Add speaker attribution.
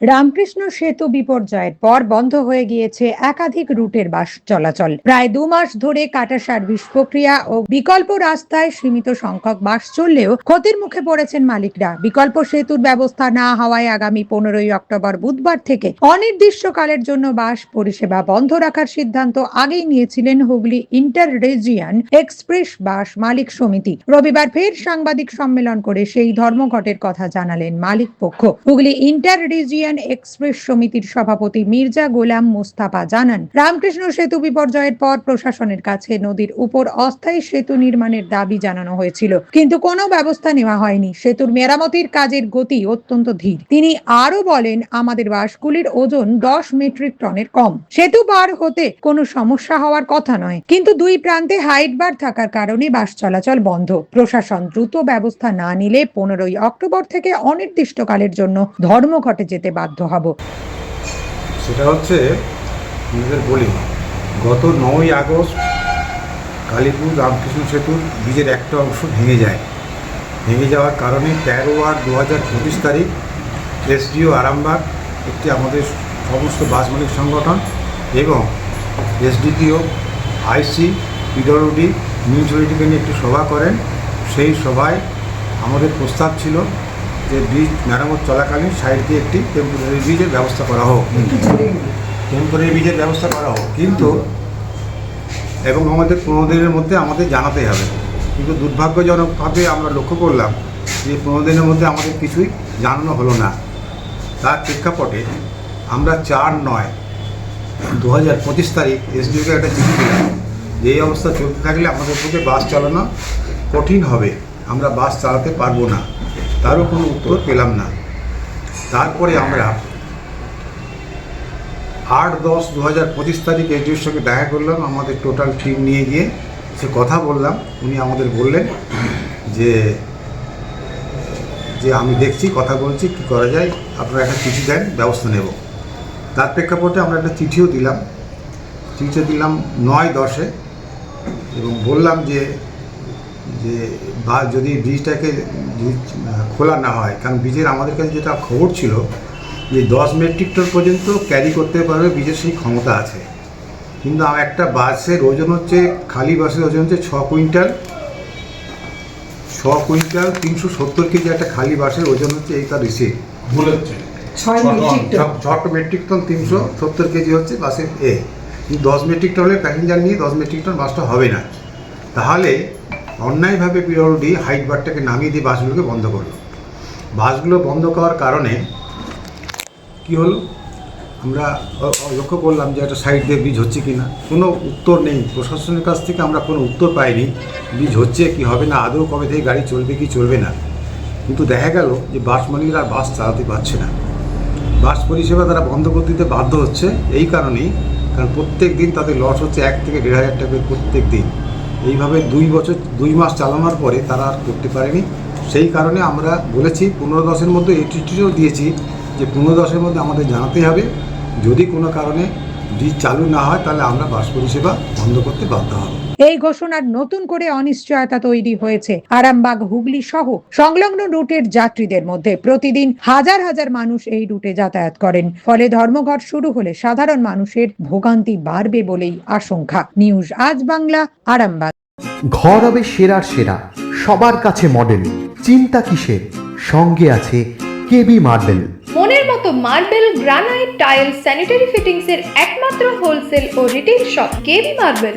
Speaker 1: রামকৃষ্ণ সেতু বিপর্যয়ের পর বন্ধ হয়ে গিয়েছে একাধিক রুটের বাস চলাচল। প্রায় দু মাস ধরে কাটা সার্ভিস প্রক্রিয়া ও বিকল্প রাস্তায় সীমিত সংখ্যক বাস চললেও ক্ষতির মুখে পড়েছেন মালিকরা। বিকল্প সেতুর ব্যবস্থা না হওয়ায় আগামী পনেরোই অক্টোবর বুধবার থেকে অনির্দিষ্টকালের জন্য বাস পরিষেবা বন্ধ রাখার সিদ্ধান্ত আগেই নিয়েছিলেন Hooghly inter region express bus মালিক সমিতি। রবিবার ফের সাংবাদিক সম্মেলন করে সেই ধর্মঘটের কথা জানালেন মালিক পক্ষ। হুগলি ইন্টার রিজিয়ন এক্সপ্রেস সমিতির সভাপতি মির্জা গোলাম মুস্তাফা জানান, রামকৃষ্ণ সেতু বিপর্যয়ের পর প্রশাসনের কাছে নদীর উপর অস্থায়ী সেতু নির্মাণের দাবি জানানো হয়েছিল। কিন্তু কোনো ব্যবস্থা নেওয়া হয়নি। সেতুর মেরামতির কাজের গতি অত্যন্ত ধীর। তিনি আরও বলেন, আমাদের বাসগুলির ওজন দশ মেট্রিক টনের কম। সেতু পার হতে কোনো সমস্যা হওয়ার কথা নয়। কিন্তু দুই প্রান্তে হাইট বার থাকার কারণে বাস চলাচল বন্ধ। প্রশাসন দ্রুত ব্যবস্থা না নিলে পনেরোই অক্টোবর থেকে অনির্দিষ্টকালের জন্য ধর্মঘটে যেতে বাধ্য হব।
Speaker 2: সেটা হচ্ছে আমাদের বলি। গত নয় আগস্ট কালীপুর রামকৃষ্ণ সেতুর ব্রিজের একটা অংশ ভেঙে যায়। ভেঙে যাওয়ার কারণে তেরো আর দু হাজার পঁচিশ তারিখ এসডিও আরামবাগ একটি আমাদের সমস্ত বাস মালিক সংগঠন এবং এসডিপিও, আইসি, পিডব্লিউডি, মিউনিসিপ্যালিটিকে নিয়ে একটি সভা করেন। সেই সভায় আমাদের প্রস্তাব ছিল যে ব্রিজ মেরামত চলাকালীন সাইড দিয়ে একটি টেম্পোরারি ব্রিজের ব্যবস্থা করা হোক। টেম্পোরারি ব্রিজের ব্যবস্থা করা হোক। কিন্তু এবং আমাদের পনেরো দিনের মধ্যে আমাদের জানাতে হবে। কিন্তু দুর্ভাগ্যজনকভাবে আমরা লক্ষ্য করলাম যে পনেরো দিনের মধ্যে আমাদের কিছুই জানানো হলো না। তার প্রেক্ষাপটে আমরা চার নয় দু হাজার পঁচিশ তারিখ এসডিওকে একটা চিঠি দিলাম। যে অবস্থা চলতে থাকলে আমাদের পক্ষে বাস চালানো কঠিন হবে। আমরা বাস চালাতে পারব না। তারও কোনো উত্তর পেলাম না। তারপরে আমরা আট দশ দু হাজার পঁচিশ তারিখ এসডিওর সঙ্গে দেখা করলাম, আমাদের টোটাল টিম নিয়ে গিয়ে সে কথা বললাম, উনি আমাদের বললেন যে যে আমি দেখছি, কথা বলছি, কি করা যায়, আপনারা একটা চিঠি দেন, ব্যবস্থা নেব। তার প্রেক্ষাপটে আমরা একটা চিঠিও দিলাম। চিঠিটা দিলাম নয় দশে এবং বললাম যে যে বা যদি ব্রিজটাকে খোলা না হয় কারণ ব্রিজের আমাদের কাছে যেটা খবর ছিল যে দশ মেট্রিক টন পর্যন্ত ক্যারি করতে পারবে ব্রিজের সেই ক্ষমতা আছে। কিন্তু আমার একটা বাসের ওজন হচ্ছে খালি বাসের ওজন হচ্ছে ছ কুইন্টাল। ছ কুইন্টাল তিনশো সত্তর কেজি একটা খালি বাসের ওজন হচ্ছে এই তার রিসিভ
Speaker 1: মেট্রিক টন।
Speaker 2: ছটা মেট্রিক টন তিনশো সত্তর কেজি হচ্ছে বাসের এ। কিন্তু দশ মেট্রিক টন হলে প্যাসেঞ্জার নিয়ে দশ মেট্রিক টন বাসটা হবে না। তাহলে অন্যায়ভাবে পিডব্লিউডি হাইট বারটাকে নামিয়ে দিয়ে বাসগুলোকে বন্ধ করল। বাসগুলো বন্ধ করার কারণে কি হলো? আমরা লক্ষ্য করলাম যে একটা সাইড দিয়ে বীজ হচ্ছে কি না কোনো উত্তর নেই। প্রশাসনের কাছ থেকে আমরা কোনো উত্তর পাইনি বীজ হচ্ছে কি হবে না, আদৌ কবে থেকে গাড়ি চলবে, কি চলবে না। কিন্তু দেখা গেল যে বাস মালিকরা বাস চালাতে পারছে না। বাস পরিষেবা তারা বন্ধ করে দিতে বাধ্য হচ্ছে। এই কারণেই, কারণ প্রত্যেক দিন তাদের লস হচ্ছে এক থেকে দেড় হাজার টাকা প্রত্যেক দিন। এইভাবে দুই বছর, দুই মাস চালানোর পরে তারা আর করতে পারেনি। সেই কারণে আমরা বলেছি, পনেরো দশের মধ্যে চিঠিও দিয়েছি যে পনেরো দশের মধ্যে আমাদের জানাতে হবে। যদি কোনো কারণে ব্রিজ চালু না হয়, তাহলে আমরা বাস পরিষেবা বন্ধ করতে বাধ্য হব।
Speaker 1: এই ঘোষণার নতুন করে অনিশ্চয়তা তৈরি হয়েছে। আরামবাগ হুগলি সহ সংলগ্ন রুটের যাত্রীদের মধ্যে প্রতিদিন হাজার হাজার মানুষ এই রুটে যাতায়াত করেন। ফলে ধর্মঘট শুরু হলে সাধারণ মানুষের ভোগান্তি বাড়বে বলেই আশঙ্কা। নিউজ আজ বাংলা আরামবাগ।
Speaker 3: ঘর হবে সেরার সেরা সবার কাছে মডেল চিন্তা কিসের? সঙ্গে আছে কেবি মার্বেল
Speaker 4: মনের মতো marble granite tile sanitary fittings এর একমাত্র হোলসেল ও retail shop K B marble